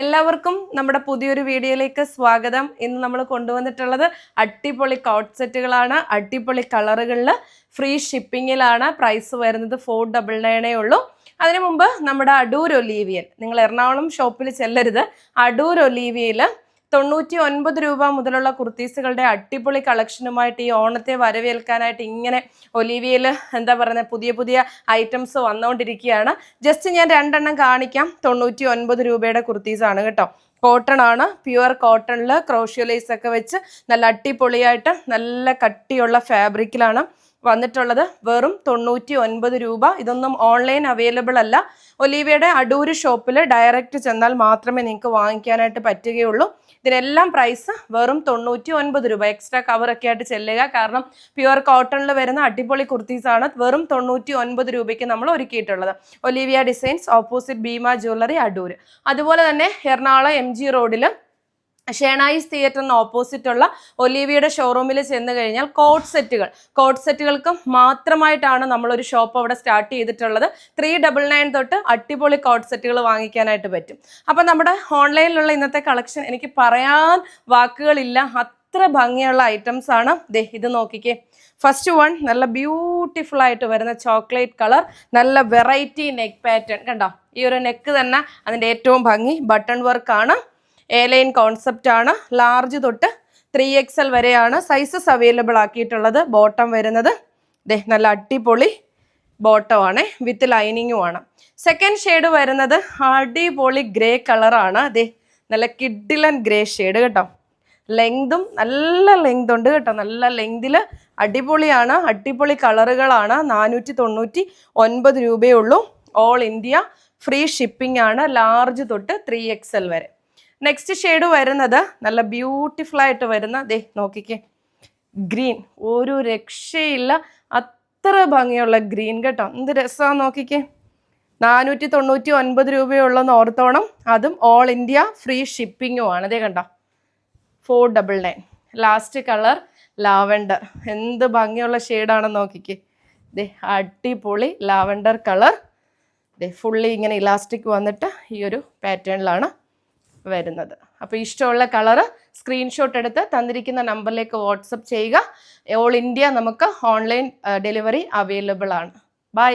എല്ലാവർക്കും നമ്മുടെ പുതിയൊരു വീഡിയോയിലേക്ക് സ്വാഗതം. ഇന്ന് നമ്മൾ കൊണ്ടുവന്നിട്ടുള്ളത് അടിപൊളി കോട്ട് സെറ്റുകളാണ് കളറുകളിൽ ഫ്രീ ഷിപ്പിങ്ങിലാണ് പ്രൈസ് വരുന്നത് ഫോർ ഡബിൾ നയനേ ഉള്ളൂ അതിനു മുമ്പ് നമ്മുടെ അടൂർ ഒലീവിയൽ നിങ്ങൾ എറണാകുളം ഷോപ്പിൽ ചെല്ലരുത്. അടൂർ ഒലീവിയയിൽ തൊണ്ണൂറ്റി ഒൻപത് രൂപ മുതലുള്ള കുർത്തീസുകളുടെ അടിപൊളി കളക്ഷനുമായിട്ട് ഈ ഓണത്തെ വരവേൽക്കാനായിട്ട് ഇങ്ങനെ ഒലിവിയയിൽ എന്താ പറയുന്നത് പുതിയ പുതിയ ഐറ്റംസ് വന്നുകൊണ്ടിരിക്കുകയാണ് ജസ്റ്റ് ഞാൻ രണ്ടെണ്ണം കാണിക്കാം. തൊണ്ണൂറ്റി ഒൻപത് രൂപയുടെ കുർത്തീസാണ് കേട്ടോ. കോട്ടൺ ആണ്. പ്യുവർ കോട്ടണിൽ ക്രോഷ്യോലൈസ് ഒക്കെ വെച്ച് നല്ല അടിപൊളിയായിട്ട് നല്ല കട്ടിയുള്ള ഫാബ്രിക്കിലാണ് വന്നിട്ടുള്ളത് വെറും തൊണ്ണൂറ്റി ഒൻപത് രൂപ. ഇതൊന്നും ഓൺലൈൻ അവൈലബിൾ അല്ല. ഒലീവയുടെ അടൂര് ഷോപ്പിൽ ഡയറക്റ്റ് ചെന്നാൽ മാത്രമേ നിങ്ങൾക്ക് വാങ്ങിക്കാനായിട്ട് പറ്റുകയുള്ളൂ. ഇതിനെല്ലാം പ്രൈസ് വെറും തൊണ്ണൂറ്റി ഒൻപത് രൂപ എക്സ്ട്രാ കവറൊക്കെ ആയിട്ട് ചെല്ലുക. കാരണം പ്യുവർ കോട്ടണിൽ വരുന്ന അടിപൊളി കുർത്തീസാണ് വെറും തൊണ്ണൂറ്റി ഒൻപത് രൂപയ്ക്ക് നമ്മൾ ഒരുക്കിയിട്ടുള്ളത്. Olivia designs opposite Bhima jewellery Adoor. അതുപോലെ തന്നെ എറണാകുളം എം ജി റോഡിൽ ഷേണായിസ് തിയേറ്ററിന് ഓപ്പോസിറ്റുള്ള ഒലീവിയുടെ ഷോറൂമിൽ ചെന്ന് കഴിഞ്ഞാൽ കോട്ട് സെറ്റുകൾ. കോട്ട് സെറ്റുകൾക്ക് മാത്രമായിട്ടാണ് നമ്മളൊരു ഷോപ്പ് അവിടെ സ്റ്റാർട്ട് ചെയ്തിട്ടുള്ളത്. ത്രീ ഡബിൾ നയൻ തൊട്ട് അടിപൊളി കോട്ട് സെറ്റുകൾ വാങ്ങിക്കാനായിട്ട് പറ്റും. അപ്പം നമ്മുടെ ഓൺലൈനിലുള്ള ഇന്നത്തെ കളക്ഷൻ എനിക്ക് പറയാൻ വാക്കുകളില്ല. അത്ര ഭംഗിയുള്ള ഐറ്റംസ് ആണ്. ദേ ഇത് നോക്കിക്കേ. ഫസ്റ്റ് വൺ നല്ല ബ്യൂട്ടിഫുൾ ആയിട്ട് വരുന്ന ചോക്ലേറ്റ് കളർ നല്ല വെറൈറ്റി നെക്ക് പാറ്റേൺ. കണ്ടോ? ഈ ഒരു നെക്ക് തന്നെ അതിന്റെ ഏറ്റവും ഭംഗി. ബട്ടൺ വർക്കാണ് എ ലൈൻ കോൺസെപ്റ്റ് ആണ്. ലാർജ് തൊട്ട് ത്രീ എക്സ് എൽ വരെയാണ് സൈസസ് അവൈലബിൾ ആക്കിയിട്ടുള്ളത് ബോട്ടം വരുന്നത്. ദേ നല്ല അടിപൊളി ബോട്ടമാണ് വിത്ത് ലൈനിങ്ങും ആണ്. സെക്കൻഡ് ഷെയ്ഡ് വരുന്നത് അടിപൊളി ഗ്രേ കളറാണ് ദേ നല്ല കിഡിലൻ ഗ്രേ ഷെയ്ഡ് കേട്ടോ. ലെങ്തും നല്ല ലെങ്ത് ഉണ്ട് കേട്ടോ. നല്ല ലെങ്തിൽ അടിപൊളിയാണ് അടിപൊളി കളറുകളാണ് നാനൂറ്റി തൊണ്ണൂറ്റി ഒൻപത് രൂപയേ ഉള്ളൂ. ഓൾ ഇന്ത്യ ഫ്രീ ഷിപ്പിംഗ് ആണ് ലാർജ് തൊട്ട് ത്രീ എക്സ് എൽ വരെ. നെക്സ്റ്റ് ഷെയ്ഡ് വരുന്നത് നല്ല ബ്യൂട്ടിഫുൾ ആയിട്ട് വരുന്ന ദേ നോക്കിക്കേ ഗ്രീൻ ഒരു രക്ഷയില്ല അത്ര ഭംഗിയുള്ള ഗ്രീൻ കേട്ടോ. എന്ത് രസമാണ് നോക്കിക്കേ. നാനൂറ്റി തൊണ്ണൂറ്റി ഒൻപത് രൂപയുള്ളെന്ന് ഓർത്തോണം അതും ഓൾ ഇന്ത്യ ഫ്രീ ഷിപ്പിങ്ങും ആണ്. അതേ കണ്ടോ. Four double nine last colour lavender എന്ത് ഭംഗിയുള്ള ഷെയ്ഡാണെന്ന് നോക്കിക്കേ. ദേ അടിപൊളി ലാവൻഡർ കളർ ദേ ഫുള്ളി ഇങ്ങനെ ഇലാസ്റ്റിക് വന്നിട്ട് ഈ ഒരു പാറ്റേണിലാണ് വരുന്നത്. അപ്പോൾ ഇഷ്ടമുള്ള കളറ് സ്ക്രീൻഷോട്ട് എടുത്ത് തന്നിരിക്കുന്ന നമ്പറിലേക്ക് വാട്സപ്പ് ചെയ്യുക. ഓൾ ഇന്ത്യ നമുക്ക് ഓൺലൈൻ ഡെലിവറി അവൈലബിൾ ആണ്. ബൈ